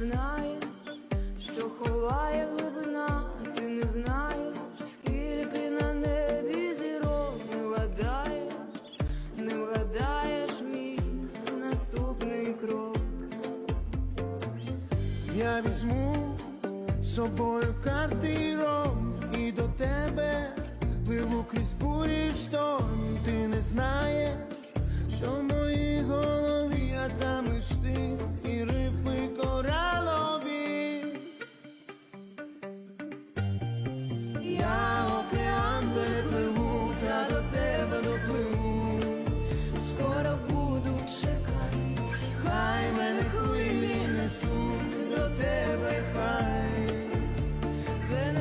знаєш, що ховає глибина, ти не знаєш, скільки на небі зірок. Не вгадаєш, не вгадаєш мій наступний крок. Я візьму з собою карти і ром І до тебе пливу крізь бурі шторм. Ти не знаєш, що в я океан перепливу, та до тебе допливу, скоро буду чекати, хай мене хвилі несуть до тебе, хай. Це не